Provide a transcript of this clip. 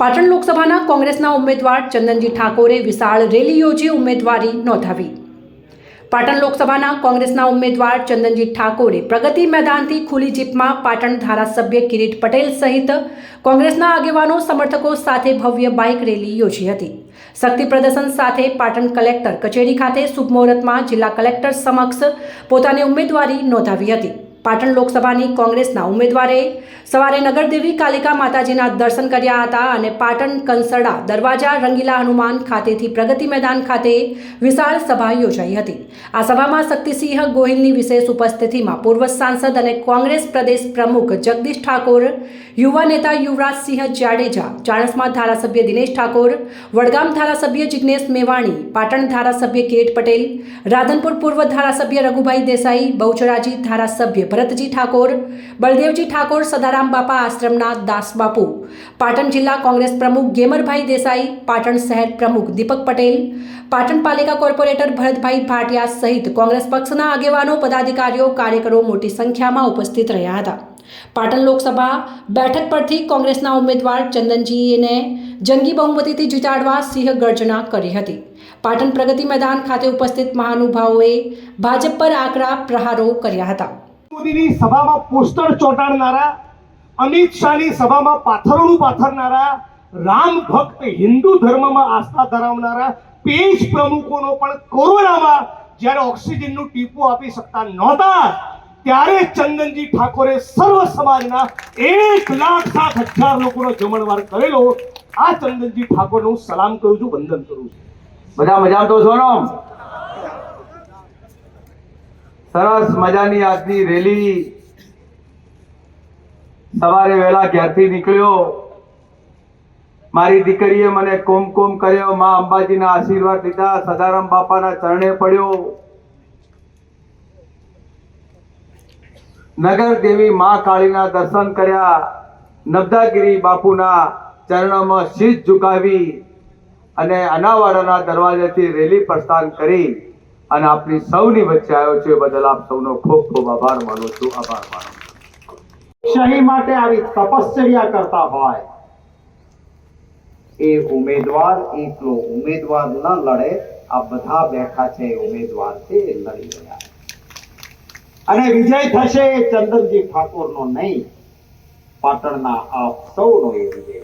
પાટણ લોકસભાના કોંગ્રેસના ઉમેદવાર ચંદનજી ઠાકોરે વિશાળ રેલી યોજી ઉમેદવારી નોંધાવી. પાટણ લોકસભાના કોંગ્રેસના ઉમેદવાર ચંદનજી ઠાકોરે પ્રગતિ મેદાનથી ખુલ્લી જીપમાં પાટણ ધારાસભ્ય કિરીટ પટેલ સહિત કોંગ્રેસના આગેવાનો, સમર્થકો સાથે ભવ્ય બાઇક રેલી યોજી હતી. શક્તિ પ્રદર્શન સાથે પાટણ કલેક્ટર કચેરી ખાતે શુભ મુહૂર્તમાં જિલ્લા કલેક્ટર સમક્ષ પોતાની ઉમેદવારી નોંધાવી હતી. પાટણ લોકસભાની કોંગ્રેસના ઉમેદવારે સવારે નગરદેવી કાલિકા માતાજીના દર્શન કર્યા હતા અને પાટણ કંસરડા દરવાજા રંગીલા હનુમાન ખાતેથી પ્રગતિ મેદાન ખાતે વિશાળ સભા યોજાઈ હતી. આ સભામાં શક્તિસિંહ ગોહિલની વિશેષ ઉપસ્થિતિમાં પૂર્વ સાંસદ અને કોંગ્રેસ પ્રદેશ પ્રમુખ જગદીશ ઠાકોર, યુવા નેતા યુવરાજસિંહ જાડેજા, ચાણસ્મા ધારાસભ્ય દિનેશ ઠાકોર, વડગામ ધારાસભ્ય જિજ્ઞેશ મેવાણી, પાટણ ધારાસભ્ય કિરીટ પટેલ, રાધનપુર પૂર્વ ધારાસભ્ય રઘુભાઈ દેસાઈ, બહુચરાજી ધારાસભ્ય ભરતજી ઠાકોર, બળદેવજી ઠાકોર, સદારામ બાપા આશ્રમના દાસબાપુ પાટણ જિલ્લા કોંગ્રેસ પ્રમુખ ગેમરભાઈ દેસાઈ, પાટણ શહેર પ્રમુખ દીપક પટેલ, પાટણ પાલિકા કોર્પોરેટર ભરતભાઈ ભાટિયા સહિત કોંગ્રેસ પક્ષના આગેવાનો, પદાધિકારીઓ, કાર્યકરો મોટી સંખ્યામાં ઉપસ્થિત રહ્યા હતા. પાટણ લોકસભા બેઠક પરથી કોંગ્રેસના ઉમેદવાર ચંદનજીને જંગી બહુમતીથી જીતાડવા સિંહ ગર્જના કરી હતી. પાટણ પ્રગતિ મેદાન ખાતે ઉપસ્થિત મહાનુભાવોએ ભાજપ પર આકરા પ્રહારો કર્યા હતા. મોદીની સભામાં પોસ્ટર ચોંટાડનારા, અમિત શાહની સભામાં પાથરણું પાથરનારા, રામ ભક્ત હિન્દુ ધર્મમાં આસ્થા ધરાવનારા પેજ પ્રમુખોનો પણ કોરોનામાં જ્યારે ઓક્સિજનનું ટીપું આપી શકતા નહોતા, ત્યારે ચંદનજી ઠાકોરે સર્વ સમાજના એક લાખ સાત હજાર લોકોનો જમણવાર કરેલો. આ ચંદનજી ઠાકોરનું સલામ કરું છું, વંદન કરું છું. બધા મજા તો છો સરસ મજાની આજની રેલી. સવારે વહેલા ઘેરથી નીકળ્યો. મારી દીકરીએ મને કુમકુમ કર્યો, માં અંબાજીના આશીર્વાદ લીધા, સદારામ બાપાના ચરણે પડ્યો. નગર દેવી મા કાળીના દર્શન કર્યા. નબદાગીરી બાપુના ચરણોમાં શીશ ઝુકાવી અને અનાવાડાના દરવાજેથી રેલી પ્રસ્થાન કરી. અને આપની સૌની વચ્ચે આવ્યો છે. એ બદલ આપ સૌનો ખૂબ ખૂબ આભાર માનું છું. આભાર માનું શહી માટે આવી તપશ્ચર્યા કરતા હોય. એ ઉમેદવાર એકલો ઉમેદવાર ન લડે. આ બધા બેઠા છે. ઉમેદવાર છે. એ લડી રહ્યા અને વિજય થશે ચંદનજી ઠાકોરનો નહીં. પાટણના આપ સૌનો એ વિજય.